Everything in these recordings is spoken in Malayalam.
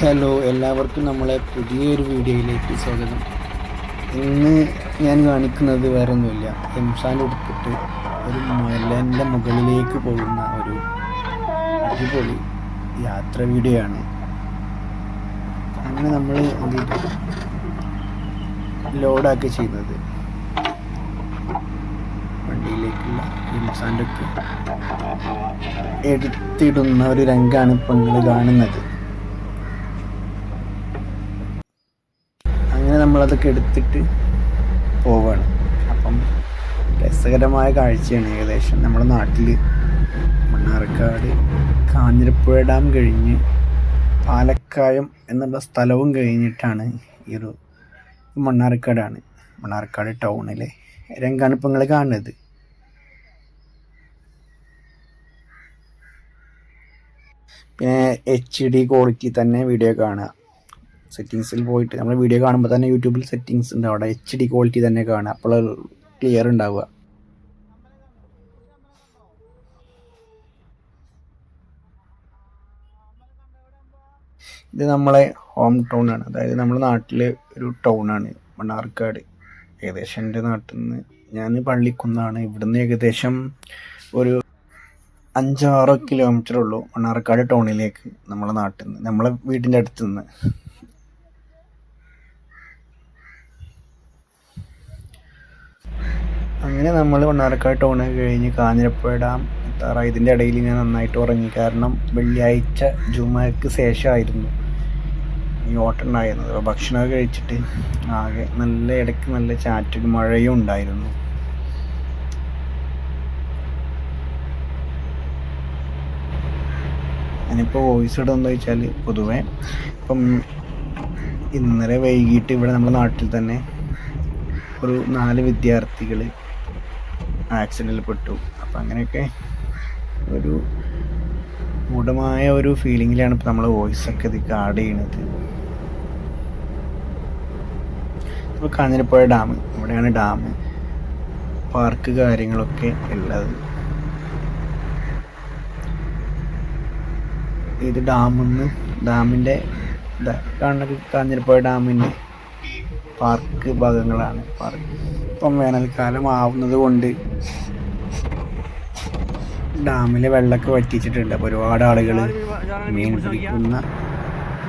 ഹലോ എല്ലാവർക്കും നമ്മളെ പുതിയൊരു വീഡിയോയിലേക്ക് സ്വാഗതം. ഇന്ന് ഞാൻ കാണിക്കുന്നത് വേറെ ഒന്നുമില്ല എംസാൻ എടുത്തിട്ട് ഒരു മലന്റെ മുകളിലേക്ക് പോകുന്ന ഒരു അടിപൊളി യാത്ര വീഡിയോ ആണ്. അങ്ങനെ നമ്മൾ ലോഡാക്കി ചെയ്യുന്നത്? വണ്ടിയിലേക്കുള്ള എംസാന്റെ ഒക്കെ എടുത്തിടുന്ന ഒരു രംഗമാണ് ഇപ്പം നിങ്ങൾ കാണുന്നത് അങ്ങനെ നമ്മളതൊക്കെ എടുത്തിട്ട് പോവുകയാണ് അപ്പം രസകരമായ കാഴ്ചയാണ് ഏകദേശം നമ്മുടെ നാട്ടിൽ. മണ്ണാർക്കാട് കാഞ്ഞിരപ്പുഴ ഡാം കഴിഞ്ഞ് പാലക്കായം എന്നുള്ള സ്ഥലവും കഴിഞ്ഞിട്ടാണ് ഈ ഒരു മണ്ണാർക്കാടാണ് മണ്ണാർക്കാട് ടൗണിലെ രംഗാണ് ഇപ്പം നിങ്ങൾ കാണുന്നത്. പിന്നെ എച്ച് ഡി ക്വാളിറ്റി തന്നെ വീഡിയോ കാണുക. സെറ്റിങ്സിൽ പോയിട്ട്. നമ്മൾ വീഡിയോ കാണുമ്പോൾ തന്നെ യൂട്യൂബിൽ സെറ്റിങ്സ് ഉണ്ട്. അവിടെ എച്ച് ഡി ക്വാളിറ്റി തന്നെ കാണുക. അപ്പോൾ ക്ലിയർ ഉണ്ടാവുക. ഇത് നമ്മളെ ഹോം ടൗൺ ആണ്. അതായത് നമ്മുടെ നാട്ടിലെ ഒരു ടൗൺ ആണ്. മണ്ണാർക്കാട്. ഏകദേശം എന്റെ നാട്ടിൽ നിന്ന് ഞാൻ പള്ളിക്കുന്നാണ്. ഇവിടുന്ന് ഏകദേശം ഒരു അഞ്ചാറോ കിലോമീറ്റർ ഉള്ളൂ മണ്ണാർക്കാട് ടൗണിലേക്ക് നമ്മളെ നാട്ടിൽ നിന്ന് നമ്മളെ വീടിന്റെ അടുത്ത് നിന്ന് അങ്ങനെ നമ്മൾ മണ്ണാർക്കാട് ടൗണ് കഴിഞ്ഞ് കാഞ്ഞിരപ്പുഴ ഡാം എത്താറായി. ഇതിന്റെ ഇടയിൽ ഞാൻ നന്നായിട്ട് ഉറങ്ങി. കാരണം വെള്ളിയാഴ്ച ജുമാക്ക് ശേഷമായിരുന്നു ഈ ഓട്ടം ഉണ്ടായിരുന്നത്. അപ്പോൾ ഭക്ഷണമൊക്കെ കഴിച്ചിട്ട് ആകെ നല്ല ഇടയ്ക്ക് നല്ല ചാറ്റും മഴയും ഉണ്ടായിരുന്നു. ഞാനിപ്പോൾ വോയിസ് ഇടുന്നത് വെച്ചാൽ പൊതുവെ ഇപ്പം ഇന്നലെ വൈകിട്ട് ഇവിടെ നമ്മുടെ നാട്ടിൽ തന്നെ ഒരു നാല് വിദ്യാർത്ഥികൾ ആക്സിഡന്റിൽ പെട്ടു അപ്പം അങ്ങനെയൊക്കെ ഒരു ഗൂഢമായ ഒരു ഫീലിങ്ങിലാണ് ഇപ്പോൾ നമ്മൾ വോയിസൊക്കെ ഇത് ആഡ് ചെയ്യണത്. ഇപ്പോൾ കാഞ്ഞിരപ്പുഴ ഡാം ഇവിടെയാണ് ഡാം പാർക്ക് കാര്യങ്ങളൊക്കെ ഉള്ളത്. ഇത് ഡാമിൽ നിന്ന് ഡാമിന്റെ കാഞ്ഞിരപ്പുഴ ഡാമിന്റെ പാർക്ക് ഭാഗങ്ങളാണ്. പാർക്ക്. ഇപ്പം വേനൽക്കാലം ആവുന്നത് കൊണ്ട് ഡാമിലെ വെള്ളമൊക്കെ വറ്റിച്ചിട്ടുണ്ട്. അപ്പോൾ ഒരുപാട് ആളുകൾ മീൻ പിടിക്കുന്ന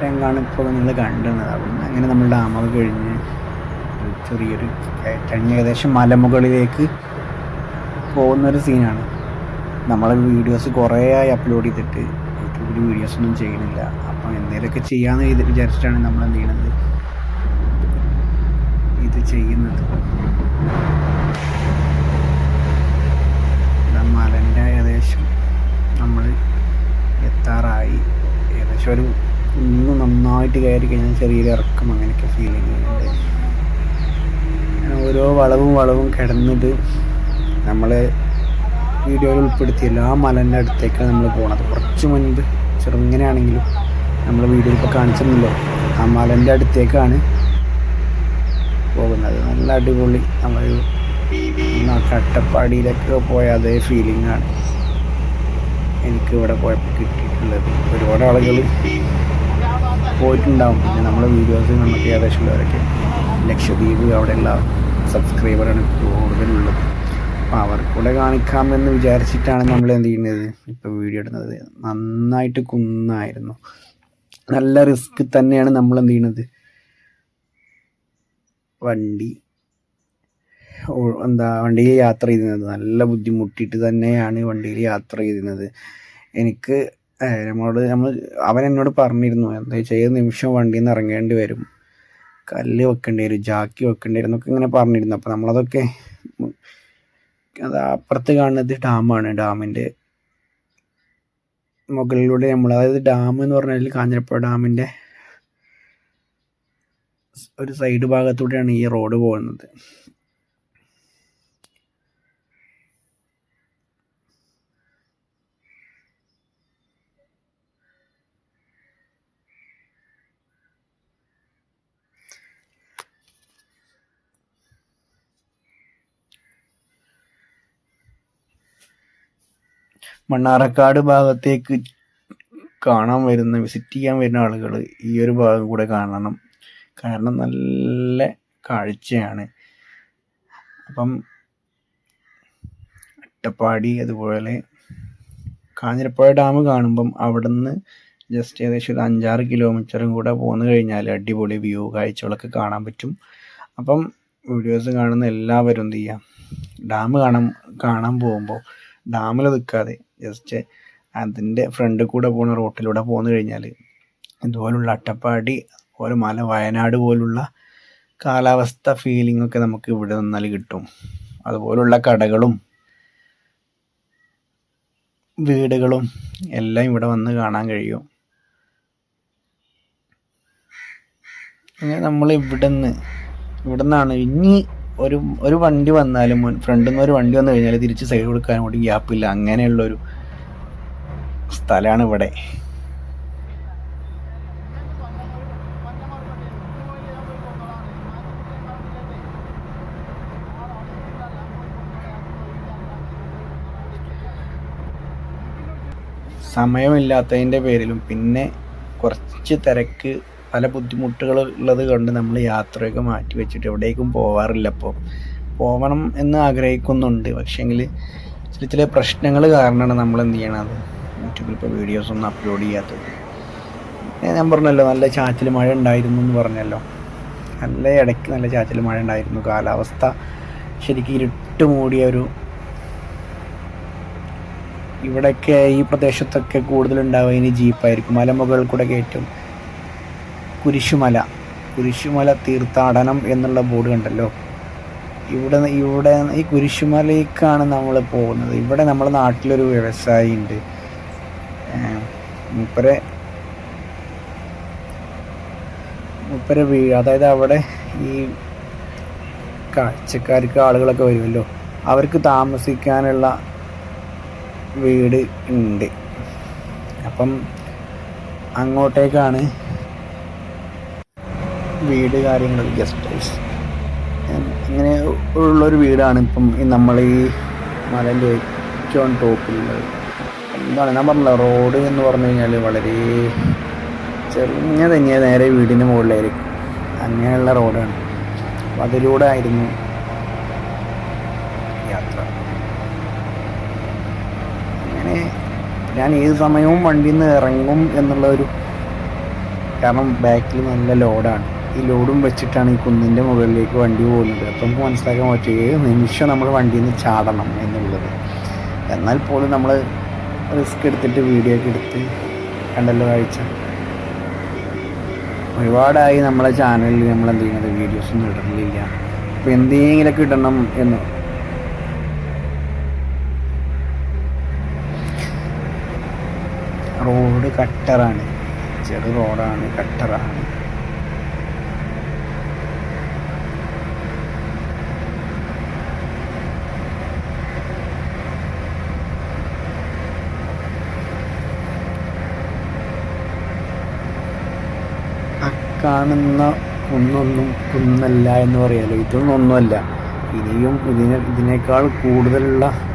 രംഗമാണ് ഇപ്പോൾ നിങ്ങൾ കണ്ടുന്നത്. അവിടുന്ന് അങ്ങനെ നമ്മൾ ഡാമൊക്കെ കഴിഞ്ഞ് ചെറിയൊരു കയറ്റങ്ങ് ഏകദേശം മലമുകളിലേക്ക് പോകുന്നൊരു സീനാണ്. നമ്മളെ വീഡിയോസ് കുറേ ആയി അപ്ലോഡ് ചെയ്തിട്ട് യൂട്യൂബിൽ വീഡിയോസ് ഒന്നും ചെയ്യുന്നില്ല. അപ്പം എന്തെങ്കിലുമൊക്കെ ചെയ്യാമെന്ന് വിചാരിച്ചിട്ടാണ് നമ്മൾ എന്ത് ചെയ്യണത്? ഇത് ചെയ്യുന്നത്. മലന്റെ ഏകദേശം നമ്മൾ എത്താറായി. ഏകദേശം ഒരു ഇന്ന് നന്നായിട്ട് കയറി കഴിഞ്ഞാൽ ചെറിയൊരു ഇറക്കം അങ്ങനെയൊക്കെ ഫീലിംഗ് ചെയ്യുന്നുണ്ട്. ഓരോ വളവും വളവും കിടന്നിട്ട് നമ്മൾ വീഡിയോയിൽ ഉൾപ്പെടുത്തിയല്ല. ആ മലന്റെ അടുത്തേക്കാണ് നമ്മൾ പോണത്. കുറച്ച് മുൻപ് ചെറുങ്ങനെയാണെങ്കിലും നമ്മൾ വീഡിയോയിൽ ഇപ്പോൾ കാണിച്ചിരുന്നല്ലോ. ആ മലന്റെ അടുത്തേക്കാണ് പോകുന്നത്. നല്ല അടിപൊളി നമ്മൾ കട്ടപ്പാടിയിലൊക്കെ പോയ അതേ ഫീലിംഗ് ആണ് എനിക്ക് ഇവിടെ പോയപ്പോൾ കിട്ടിയിട്ടുള്ളത്. ഒരുപാട് ആളുകൾ പോയിട്ടുണ്ടാവും. പിന്നെ നമ്മളെ വീഡിയോസ് നമുക്ക് ഏകദേശം ഉള്ളവരൊക്കെ ലക്ഷദ്വീപ് അവിടെയുള്ള സബ്സ്ക്രൈബറാണ് കൂടുതലുള്ളത്. അപ്പോൾ അവർക്കൂടെ കാണിക്കാമെന്ന് വിചാരിച്ചിട്ടാണ് നമ്മൾ എന്ത് ചെയ്യുന്നത്? ഇപ്പോൾ വീഡിയോ ഇടുന്നത്. നന്നായിട്ട് കുന്നായിരുന്നു. നല്ല റിസ്ക് തന്നെയാണ് നമ്മൾ എന്ത് ചെയ്യുന്നത്? വണ്ടി. എന്താ വണ്ടിയിൽ യാത്ര ചെയ്തിരുന്നത്. നല്ല ബുദ്ധിമുട്ടിയിട്ട് തന്നെയാണ് വണ്ടിയിൽ യാത്ര ചെയ്തിരുന്നത്. എനിക്ക് നമ്മളോട് നമ്മൾ അവൻ എന്നോട് പറഞ്ഞിരുന്നു എന്താ വെച്ചാൽ ഏത് നിമിഷം വണ്ടിയിൽ നിന്ന് ഇറങ്ങേണ്ടി വരും. കല്ല് വെക്കേണ്ടി വരും ജാക്കി വെക്കേണ്ടി വരും എന്നൊക്കെ ഇങ്ങനെ പറഞ്ഞിരുന്നു. അപ്പോൾ നമ്മളതൊക്കെ അത് അപ്പുറത്ത് കാണുന്നത് ഡാമാണ്. ഡാമിന്റെ മുകളിലൂടെ നമ്മൾ അതായത് ഡാം എന്ന് പറഞ്ഞാൽ കാഞ്ഞിരപ്പുഴ ഡാമിന്റെ ഒരു സൈഡ് ഭാഗത്തൂടെയാണ് ഈ റോഡ് പോകുന്നത്. മണ്ണാറക്കാട് ഭാഗത്തേക്ക് കാണാൻ വരുന്ന വിസിറ്റ് ചെയ്യാൻ വരുന്ന ആളുകൾ ഈ ഒരു ഭാഗം കൂടെ കാണണം. കാരണം നല്ല കാഴ്ചയാണ്. അപ്പം അട്ടപ്പാടി അതുപോലെ കാഞ്ഞിരപ്പുഴ ഡാം കാണുമ്പം അവിടുന്ന് ജസ്റ്റ് ഏകദേശം ഒരു അഞ്ചാറ് കിലോമീറ്ററും കൂടെ പോന്നു കഴിഞ്ഞാൽ അടിപൊളി വ്യൂ കാഴ്ചകളൊക്കെ കാണാൻ പറ്റും. അപ്പം വീഡിയോസ് കാണുന്ന എല്ലാവരും എന്ത് ചെയ്യാം? ഡാം കാണാൻ കാണാൻ പോകുമ്പോൾ ഡാമിൽ നിൽക്കാതെ ജസ്റ്റ് അതിന്റെ ഫ്രണ്ട് കൂടെ പോകുന്ന റോട്ടിലൂടെ പോന്നു കഴിഞ്ഞാൽ ഇതുപോലുള്ള അട്ടപ്പാടി അതുപോലെ മല വയനാട് പോലുള്ള കാലാവസ്ഥ ഫീലിംഗ് ഒക്കെ നമുക്ക് ഇവിടെ നിന്നാൽ കിട്ടും. അതുപോലുള്ള കടകളും വീടുകളും എല്ലാം ഇവിടെ വന്ന് കാണാൻ കഴിയും. അങ്ങനെ നമ്മൾ ഇവിടെ നിന്ന് ഇവിടെ നിന്നാണ് ഇനി ഒരു ഒരു വണ്ടി വന്നാലും ഫ്രണ്ടിൽ നിന്ന് ഒരു വണ്ടി വന്നു കഴിഞ്ഞാൽ തിരിച്ച് സൈഡ് കൊടുക്കാൻ കൂടി ഗ്യാപ്പില്ല അങ്ങനെയുള്ളൊരു സ്ഥലമാണ് ഇവിടെ. സമയമില്ലാത്തതിന്റെ പേരിലും പിന്നെ കുറച്ച് തിരക്ക് പല ബുദ്ധിമുട്ടുകൾ ഉള്ളത് കൊണ്ട് നമ്മൾ യാത്രയൊക്കെ മാറ്റി വെച്ചിട്ട് എവിടേക്കും പോവാറില്ല. ഇപ്പോൾ പോകണം എന്ന് ആഗ്രഹിക്കുന്നുണ്ട്. പക്ഷേങ്കിൽ ചില ചില പ്രശ്നങ്ങൾ കാരണമാണ് നമ്മൾ എന്ത് ചെയ്യണത്? യൂട്യൂബിൽ ഇപ്പോൾ വീഡിയോസൊന്നും അപ്ലോഡ് ചെയ്യാത്തത്. ഞാൻ പറഞ്ഞല്ലോ നല്ല ചാറ്റൽ മഴ ഉണ്ടായിരുന്നു എന്ന് പറഞ്ഞല്ലോ. നല്ല ഇടയ്ക്ക് നല്ല ചാറ്റൽ മഴ ഉണ്ടായിരുന്നു. കാലാവസ്ഥ ശരിക്കും ഇരുട്ട് മൂടിയ ഒരു ഇവിടെയൊക്കെ ഈ പ്രദേശത്തൊക്കെ കൂടുതലുണ്ടാവുക ഇനി ജീപ്പായിരിക്കും. മലമുകളിൽ കൂടെ കയറ്റും. കുരിശുമല. കുരിശുമല തീർത്ഥാടനം എന്നുള്ള ബോർഡ് കണ്ടല്ലോ. ഇവിടെ ഇവിടെ ഈ കുരിശുമലയ്ക്കാണ് നമ്മൾ പോകുന്നത്. ഇവിടെ നമ്മുടെ നാട്ടിലൊരു വ്യവസായി ഉണ്ട്. മൂപ്പരെ മൂപ്പരെ വീ അതായത് അവിടെ ഈ കാഴ്ചക്കാർക്ക് ആളുകളൊക്കെ വരുമല്ലോ. അവർക്ക് താമസിക്കാനുള്ള വീട് ഉണ്ട്. അപ്പം അങ്ങോട്ടേക്കാണ് വീട് കാര്യങ്ങൾ ഗസ്റ്റ് ഹൗസ് അങ്ങനെ ഉള്ളൊരു വീടാണ് ഇപ്പം നമ്മൾ ഈ മലന്റെ ഏറ്റവും ടോപ്പിലുള്ളത്. എന്താണ് ഞാൻ പറഞ്ഞില്ല റോഡ് എന്ന് പറഞ്ഞു കഴിഞ്ഞാൽ വളരെ ചെറിയ തന്നെ നേരെ വീടിന്റെ മുകളിലായിരിക്കും. അങ്ങനെയുള്ള റോഡാണ്. അതിലൂടെ ആയിരുന്നു യാത്ര അങ്ങനെ ഞാൻ ഏത് സമയവും വണ്ടിയിൽ നിന്ന് ഇറങ്ങും എന്നുള്ള ഒരു കാരണം ബാക്കിൽ നല്ല ലോഡാണ് ഈ ലോഡും വെച്ചിട്ടാണ് ഈ കുന്നിന്റെ മുകളിലേക്ക് വണ്ടി പോകുന്നത്. അപ്പം നമുക്ക് മനസ്സിലാക്കാൻ പറ്റും ഏത് നിമിഷം നമ്മൾ വണ്ടിയിൽ നിന്ന് ചാടണം എന്നുള്ളത്. എന്നാൽ പോലും നമ്മൾ റിസ്ക് എടുത്തിട്ട് വീഡിയോ ഒക്കെ എടുത്ത് കണ്ടല്ലോ കാഴ്ച. ഒരുപാടായി നമ്മളെ ചാനലിൽ നമ്മൾ എന്ത് ചെയ്യുന്നത്? വീഡിയോസ് ഒന്നും ഇടുന്നില്ല അപ്പോൾ എന്തെങ്കിലുമൊക്കെ ഇടണം എന്ന്. റോഡ് കട്ടറാണ്. ചെറു റോഡാണ് കട്ടറാണ്. കാണുന്ന ഒന്നൊന്നും കുന്നല്ല എന്ന് പറയാലോ. ഇതൊന്നും ഒന്നുമല്ല. ഇനിയും ഇതിനെ ഇതിനേക്കാൾ കൂടുതലുള്ള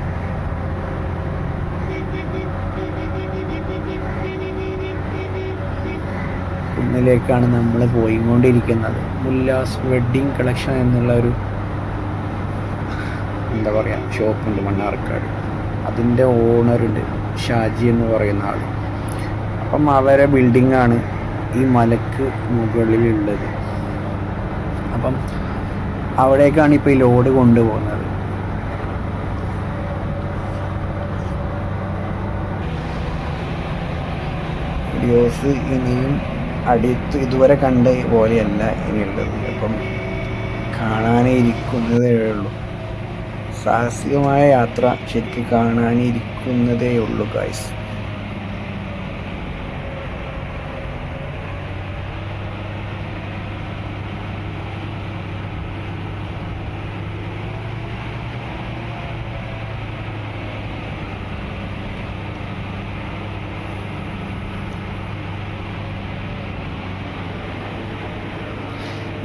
കുന്നിലേക്കാണ് നമ്മൾ പോയിക്കൊണ്ടിരിക്കുന്നത്. മുല്ലാസ് വെഡ്ഡിങ് കളക്ഷൻ എന്നുള്ള ഒരു എന്താ പറയുക ഷോപ്പുണ്ട് മണ്ണാർക്കാട്. അതിന്റെ ഓണറുണ്ട് ഷാജി എന്ന് പറയുന്ന ആൾ അപ്പം അവരെ ബിൽഡിങ്ങാണ് ഈ മലക്ക് മുകളിലുള്ളത്. അപ്പം അവിടേക്കാണ് ഇപ്പോൾ ഈ ലോഡ് കൊണ്ടുപോകുന്നത്. വീഡിയോസ് ഇനിയും അടുത്ത് ഇതുവരെ കണ്ട പോലെയല്ല ഇനിയുള്ളത്. അപ്പം കാണാനേ ഇരിക്കുന്നതേ ഉള്ളൂ. സാഹസികമായ യാത്ര ശരിക്കും കാണാനിരിക്കുന്നതേ ഉള്ളൂ ഗായ്സ്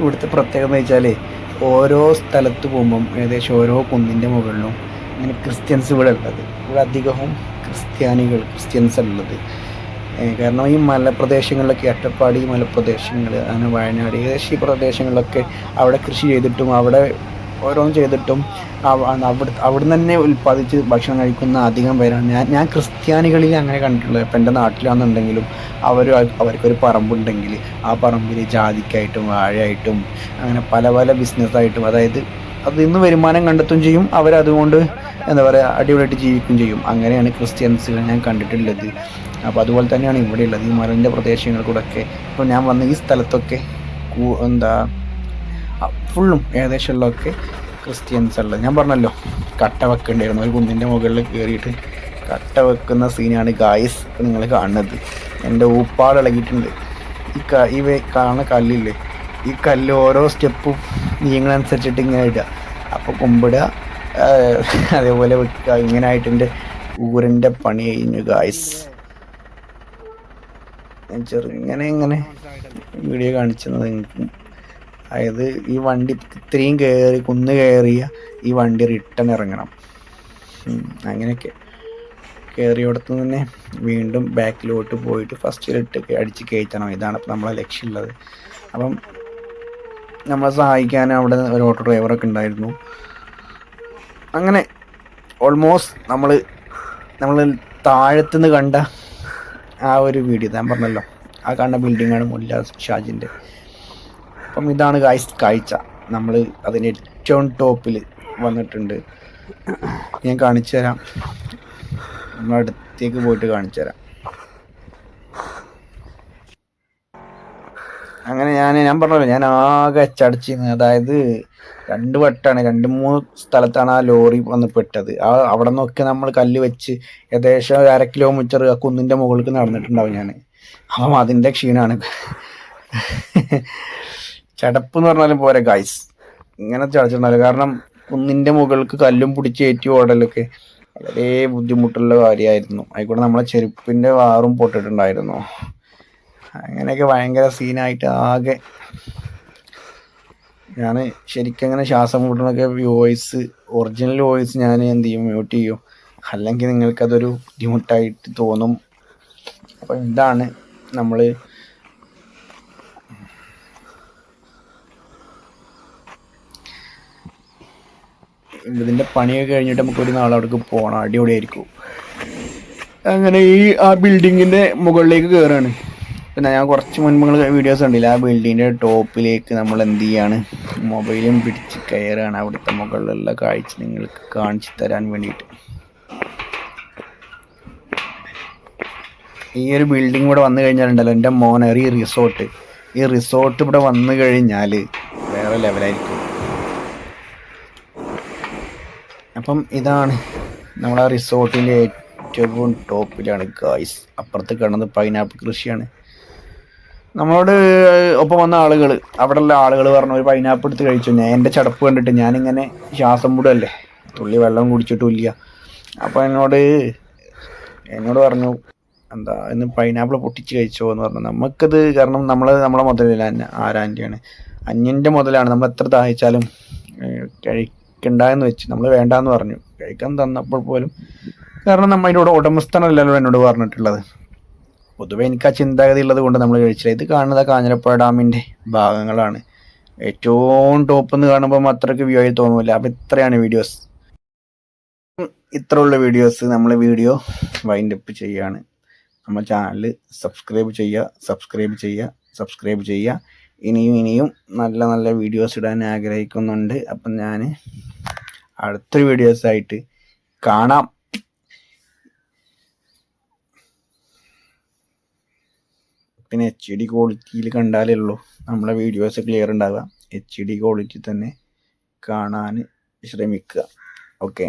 ഇവിടുത്തെ പ്രത്യേകത എന്ന് വെച്ചാൽ ഓരോ സ്ഥലത്ത് പോകുമ്പം ഏകദേശം ഓരോ കുന്നിന്റെ മുകളിലും ഇങ്ങനെ ക്രിസ്ത്യൻസ് ഇവിടെ ഉള്ളത്. ഇവിടെ അധികവും ക്രിസ്ത്യാനികൾ ക്രിസ്ത്യൻസ് ഉള്ളത്. കാരണം ഈ മലപ്രദേശങ്ങളിലൊക്കെ അട്ടപ്പാടി മലപ്രദേശങ്ങൾ അങ്ങനെ വയനാട് ഏകദേശം ഈ പ്രദേശങ്ങളിലൊക്കെ അവിടെ കൃഷി ചെയ്തിട്ടും അവിടെ ഓരോന്ന് ചെയ്തിട്ടും അവിടെ അവിടെ തന്നെ ഉൽപ്പാദിച്ച് ഭക്ഷണം കഴിക്കുന്ന അധികം പേരാണ്. ഞാൻ ഞാൻ ക്രിസ്ത്യാനികളിൽ അങ്ങനെ കണ്ടിട്ടുള്ളത്. ഇപ്പം എന്റെ നാട്ടിലാണെന്നുണ്ടെങ്കിലും അവർ അവർക്കൊരു പറമ്പുണ്ടെങ്കിൽ ആ പറമ്പിൽ ജാതിക്കായിട്ടും വാഴയായിട്ടും അങ്ങനെ പല പല ബിസിനസ്സായിട്ടും അതായത് അതിൽ നിന്ന് വരുമാനം കണ്ടെത്തും ചെയ്യും. അവരതുകൊണ്ട് എന്താ പറയുക അടിപൊളിയായിട്ട് ജീവിക്കുകയും ചെയ്യും. അങ്ങനെയാണ് ക്രിസ്ത്യൻസുകൾ ഞാൻ കണ്ടിട്ടുള്ളത്. അപ്പോൾ അതുപോലെ തന്നെയാണ് ഇവിടെ ഉള്ളത് ഈ മലന്റെ പ്രദേശങ്ങൾ ഒക്കെ ഇപ്പോൾ ഞാൻ വന്ന ഈ സ്ഥലത്തൊക്കെ എന്താ ഫുള്ളും ഏകദേശമുള്ളതൊക്കെ ക്രിസ്ത്യൻസ് ഉള്ളത്. ഞാൻ പറഞ്ഞല്ലോ കട്ട വെക്കേണ്ടിയിരുന്നു. ഒരു കുന്നിന്റെ മുകളിൽ കയറിയിട്ട് കട്ട വെക്കുന്ന സീനാണ് ഗായ്സ് നിങ്ങൾ കാണുന്നത്. എന്റെ ഊപ്പാട് ഇളകിയിട്ടുണ്ട്. ഈ ക ഈ കാണുന്ന കല്ലില്ലേ ഈ കല്ല് ഓരോ സ്റ്റെപ്പും നീങ്ങണനുസരിച്ചിട്ട് ഇങ്ങനെ ഇടുക. അപ്പോൾ കുമ്പിടുക അതേപോലെ വെക്കുക. ഇങ്ങനെ ആയിട്ട് എന്റെ ഊരിന്റെ പണി കഴിഞ്ഞു ഗായ്സ് ചെറുങ്ങനെ ഇങ്ങനെ വീഡിയോ കാണിച്ചത് നിങ്ങൾക്ക് അതായത് ഈ വണ്ടി ഇത്രയും കയറി കുന്ന് കയറിയ ഈ വണ്ടി റിട്ടേൺ ഇറങ്ങണം. അങ്ങനെയൊക്കെ. കയറിയോടത്ത് തന്നെ വീണ്ടും ബാക്കിലോട്ട് പോയിട്ട് ഫസ്റ്റ് ഫസ്റ്റിലിട്ട് അടിച്ച് കയറ്റണം. ഇതാണ് ഇപ്പം നമ്മളെ ലക്ഷ്യമുള്ളത്. അപ്പം നമ്മളെ സഹായിക്കാൻ അവിടെ ഒരു ഓട്ടോ ഡ്രൈവറൊക്കെ ഉണ്ടായിരുന്നു. അങ്ങനെ ഓൾമോസ്റ്റ് നമ്മൾ നമ്മൾ താഴത്തുനിന്ന് കണ്ട ആ ഒരു വീഡിയോ ഞാൻ പറഞ്ഞല്ലോ ആ കണ്ട ബിൽഡിങ്ങാണ് മുല്ല ഷാജിന്റെ. അപ്പം ഇതാണ് കാഴ്ച കാഴ്ച. നമ്മൾ അതിന്റെ ഏറ്റവും ടോപ്പിൽ വന്നിട്ടുണ്ട്. ഞാൻ കാണിച്ചു തരാം. നമ്മളടുത്തേക്ക് പോയിട്ട് കാണിച്ചു തരാം. അങ്ങനെ ഞാൻ ഞാൻ പറഞ്ഞല്ലോ ഞാൻ ആകെ ചടച്ചിരുന്നു അതായത് രണ്ട് വട്ടാണ് രണ്ട് മൂന്ന് സ്ഥലത്താണ് ആ ലോറി വന്ന് പെട്ടത്. ആ അവിടെ നിന്നൊക്കെ നമ്മൾ കല്ല് വെച്ച് ഏകദേശം അര കിലോമീറ്റർ ആ കുന്നിന്റെ മുകളിലേക്ക് നടന്നിട്ടുണ്ടാവും ഞാൻ അപ്പം അതിന്റെ ക്ഷീണമാണ് ചടപ്പ് എന്ന് പറഞ്ഞാലും പോരെ ഗൈസ് ഇങ്ങനെ ചടച്ചിട്ടുണ്ടാവില്ല കാരണം കുന്നിന്റെ മുകൾക്ക് കല്ലും പിടിച്ച് ഏറ്റി ഓടലൊക്കെ വളരെ ബുദ്ധിമുട്ടുള്ള കാര്യമായിരുന്നു. ആയിക്കോട്ടെ നമ്മളെ ചെരുപ്പിന്റെ വാറും പൊട്ടിട്ടുണ്ടായിരുന്നു. അങ്ങനെയൊക്കെ ഭയങ്കര സീനായിട്ട് ആകെ ഞാൻ ശരിക്കും അങ്ങനെ ശ്വാസം മുട്ടണൊക്കെ വോയിസ് ഒറിജിനൽ വോയിസ് ഞാൻ എന്ത് ചെയ്യും മ്യൂട്ട് ചെയ്യും. അല്ലെങ്കിൽ നിങ്ങൾക്കതൊരു ബുദ്ധിമുട്ടായിട്ട് തോന്നും. അപ്പം ഇതാണ് നമ്മൾ ഇതിന്റെ പണിയൊക്കെ കഴിഞ്ഞിട്ട് നമുക്ക് ഒരു നാളെ അവിടേക്ക് പോകണം അടിപൊളിയായിരിക്കും. അങ്ങനെ ഈ ആ ബിൽഡിങ്ങിന്റെ മുകളിലേക്ക് കയറുകയാണ് പിന്നെ ഞാൻ കുറച്ച് മുൻപ് നിങ്ങൾ വീഡിയോസ് കണ്ടില്ല? ആ ബിൽഡിങ്ങിന്റെ ടോപ്പിലേക്ക് നമ്മൾ എന്ത് ചെയ്യാണ്? മൊബൈലും പിടിച്ച് കയറുകയാണ് അവിടുത്തെ മുകളിലുള്ള കാഴ്ച നിങ്ങൾക്ക് കാണിച്ചു തരാൻ വേണ്ടിയിട്ട്. ഈ ഒരു ബിൽഡിംഗ് ഇവിടെ വന്നു കഴിഞ്ഞാലുണ്ടല്ലോ എന്റെ മോനറി റിസോർട്ട് ഈ റിസോർട്ട് ഇവിടെ വന്നു കഴിഞ്ഞാൽ വേറെ ലെവലായിരിക്കും അപ്പം ഇതാണ് നമ്മളെ റിസോർട്ടിന്റെ ഏറ്റവും ടോപ്പിലാണ് ഗായ്സ് അപ്പുറത്ത് കാണുന്നത് പൈനാപ്പിൾ കൃഷിയാണ്. നമ്മളോട് ഒപ്പം വന്ന ആളുകൾ അവിടെയുള്ള ആളുകൾ പറഞ്ഞു ഒരു പൈനാപ്പിൾ എടുത്ത് കഴിച്ചു. ഞാൻ എന്റെ ചടപ്പ് കണ്ടിട്ട് ഞാനിങ്ങനെ ശ്വാസം മുടല്ലേ? തുള്ളി വെള്ളം കുടിച്ചിട്ടുമില്ല. അപ്പോൾ എന്നോട് എന്നോട് പറഞ്ഞു എന്താ ഇന്ന് പൈനാപ്പിൾ പൊട്ടിച്ച് കഴിച്ചോ എന്ന് പറഞ്ഞു. നമുക്കത് കാരണം നമ്മൾ നമ്മളെ മുതലില്ല ആരാന്റെയാണ്. അന്യന്റെ മുതലാണ്. നമ്മൾ എത്ര ദാഹിച്ചാലും ഏഹ്, കഴിക്കണ്ട എന്ന് വെച്ച് നമ്മൾ വേണ്ടാന്ന് പറഞ്ഞു. കഴിക്കാൻ തന്നപ്പോൾ പോലും കാരണം നമ്മൾ അതിനോട് ഉടമസ്ഥനല്ലല്ലോ എന്നോട് പറഞ്ഞിട്ടുള്ളത്. പൊതുവെ എനിക്ക് ആ ചിന്താഗതി ഉള്ളത് കൊണ്ട് നമ്മൾ കഴിച്ചില്ല. ഇത് കാണുന്നത് കാഞ്ഞിരപ്പുഴ ഡാമിന്റെ ഭാഗങ്ങളാണ്. ഏറ്റവും ടോപ്പ് എന്ന് കാണുമ്പോൾ അത്രയ്ക്ക് വ്യൂ ആയി തോന്നില്ല അപ്പം ഇത്രയാണ് വീഡിയോസ് ഇത്രയുള്ള വീഡിയോസ് നമ്മൾ വീഡിയോ വൈൻഡ് അപ്പ് ചെയ്യാണ്. നമ്മൾ ചാനൽ സബ്സ്ക്രൈബ് ചെയ്യുക സബ്സ്ക്രൈബ് ചെയ്യുക സബ്സ്ക്രൈബ് ചെയ്യുക ഇനിയും ഇനിയും നല്ല നല്ല വീഡിയോസ് ഇടാൻ ആഗ്രഹിക്കുന്നുണ്ട്. അപ്പം ഞാൻ അടുത്തൊരു വീഡിയോസായിട്ട് കാണാം. പിന്നെ എച്ച് ഡി ക്വാളിറ്റിയിൽ കണ്ടാലേ ഉള്ളൂ. നമ്മളെ വീഡിയോസ് ക്ലിയർ ഉണ്ടാവുക. എച്ച് ഡി ക്വാളിറ്റി തന്നെ കാണാൻ ശ്രമിക്കുക. ഓക്കെ